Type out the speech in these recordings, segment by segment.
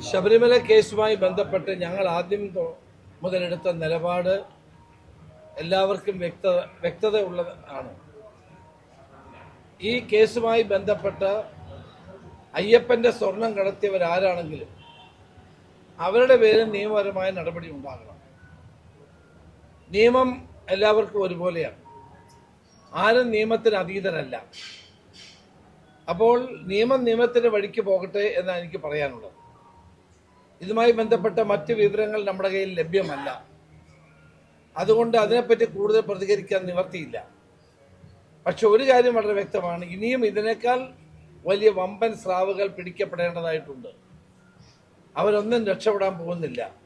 ശബരിമല കേസുമായി ബന്ധപ്പെട്ട് ഞങ്ങൾ ആദ്യം മുതലെടുത്ത നിലപാട് എല്ലാവർക്കും വ്യക്തത വ്യക്തത ഉള്ളതാണ്. ഈ കേസുമായി ബന്ധപ്പെട്ട അയ്യപ്പന്റെ സ്വർണം കടത്തിയവരാരാണെങ്കിലും അവരുടെ പേരിൽ നിയമപരമായ നടപടി ഉണ്ടാകണം. നിയമം എല്ലാവർക്കും ഒരുപോലെയാണ്. ആരും നിയമത്തിന് അതീതരല്ല. അപ്പോൾ നിയമം നിയമത്തിന്റെ വഴിക്ക് പോകട്ടെ എന്നാണ് എനിക്ക് പറയാനുള്ളത്. ഇതുമായി ബന്ധപ്പെട്ട മറ്റ് വിവരങ്ങൾ നമ്മുടെ കയ്യിൽ ലഭ്യമല്ല. അതുകൊണ്ട് അതിനെപ്പറ്റി കൂടുതൽ പ്രതികരിക്കാൻ നിവർത്തിയില്ല. പക്ഷെ ഒരു കാര്യം വളരെ വ്യക്തമാണ്. ഇനിയും ഇതിനേക്കാൾ വലിയ വമ്പൻ സ്രാവുകൾ പിടിക്കപ്പെടേണ്ടതായിട്ടുണ്ട്. അവരൊന്നും രക്ഷപ്പെടാൻ പോകുന്നില്ല.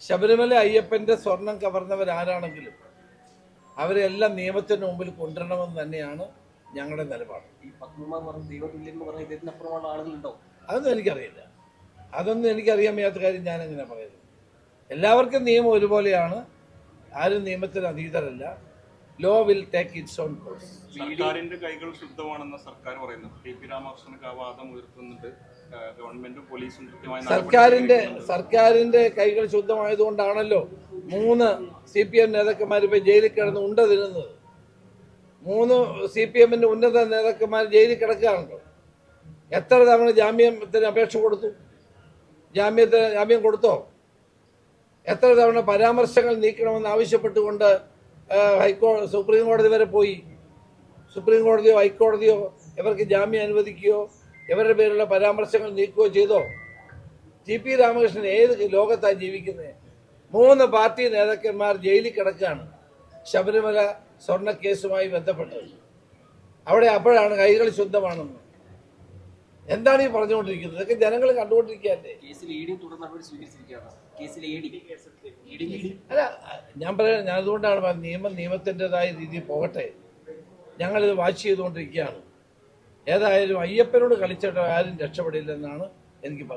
ശബരിമല അയ്യപ്പന്റെ സ്വർണം കവർന്നവരാരാണെങ്കിലും അവരെല്ലാം നിയമത്തിന് മുമ്പിൽ കൊണ്ടുവരണമെന്ന് തന്നെയാണ് ഞങ്ങളുടെ നിലപാട്. ഈ പത്മകുമാർ പറഞ്ഞ ദൈവതുല്യം എന്ന് പറഞ്ഞ ഇദ്ദേഹത്തിന് അപ്പുറമുള്ള ആളുകളുണ്ടോ? അതൊന്നും എനിക്കറിയില്ല. അതൊന്നും എനിക്കറിയാൻ വയ്യാത്ത കാര്യം ഞാൻ എങ്ങനെ പറയുന്നത് എല്ലാവർക്കും നിയമം ഒരുപോലെയാണ്. ആരും നിയമത്തിന് അതീതരല്ല. Law will take its own course സർക്കാരിന്റെ കൈകൾ ശുദ്ധമാണെന്ന് സർക്കാർ പറയുന്നു. കെ പി ആ വാദം ഉയർത്തുന്നുണ്ട്. ഗവൺമെന്റും പോലീസും സർക്കാരിന്റെ സർക്കാരിന്റെ കൈകൾ ശുദ്ധമായതുകൊണ്ടാണല്ലോ മൂന്ന് സി പി എം നേതാക്കന്മാർ ഇപ്പൊ ജയിലിൽ കിടന്ന് ഉണ്ട തിരുന്നത് മൂന്ന് സി പി എമ്മിന്റെ ഉന്നത നേതാക്കന്മാർ ജയിലിൽ കിടക്കുകയാണല്ലോ. എത്ര തവണ ജാമ്യത്തിന് അപേക്ഷ കൊടുത്തു? ജാമ്യത്തിന് ജാമ്യം കൊടുത്തോ? എത്ര തവണ പരാമർശങ്ങൾ നീക്കണമെന്ന് ആവശ്യപ്പെട്ടുകൊണ്ട് ഹൈക്കോടതി ഹൈക്കോ സുപ്രീം കോടതി വരെ പോയി. സുപ്രീം കോടതിയോ ഹൈക്കോടതിയോ ഇവർക്ക് ജാമ്യം അനുവദിക്കുകയോ ഇവരുടെ പേരിലുള്ള പരാമർശങ്ങൾ നീക്കുകയോ ചെയ്തോ? ടി പി രാമകൃഷ്ണൻ ഏത് ലോകത്താണ് ജീവിക്കുന്നത്? മൂന്ന് പാർട്ടി നേതാക്കന്മാർ ജയിലിൽ കിടക്കുകയാണ്. ശബരിമല സ്വർണ കേസുമായി അവിടെ അപ്പോഴാണ് കൈകൾ ശുദ്ധമാണെന്ന്. എന്താണ് ഈ പറഞ്ഞുകൊണ്ടിരിക്കുന്നത്? ഇതൊക്കെ ജനങ്ങൾ കണ്ടുകൊണ്ടിരിക്കുകയല്ലേ? അല്ല ഞാൻ പറയാം ഞാൻ അതുകൊണ്ടാണ് നിയമം നിയമത്തിന്റെതായ രീതിയിൽ പോകട്ടെ. ഞങ്ങളിത് വാച്ച് ചെയ്തുകൊണ്ടിരിക്കുകയാണ്. ഏതായാലും അയ്യപ്പനോട് കളിച്ചിട്ട് ആരും രക്ഷപ്പെടില്ലെന്നാണ് എനിക്ക് പറയുന്നത്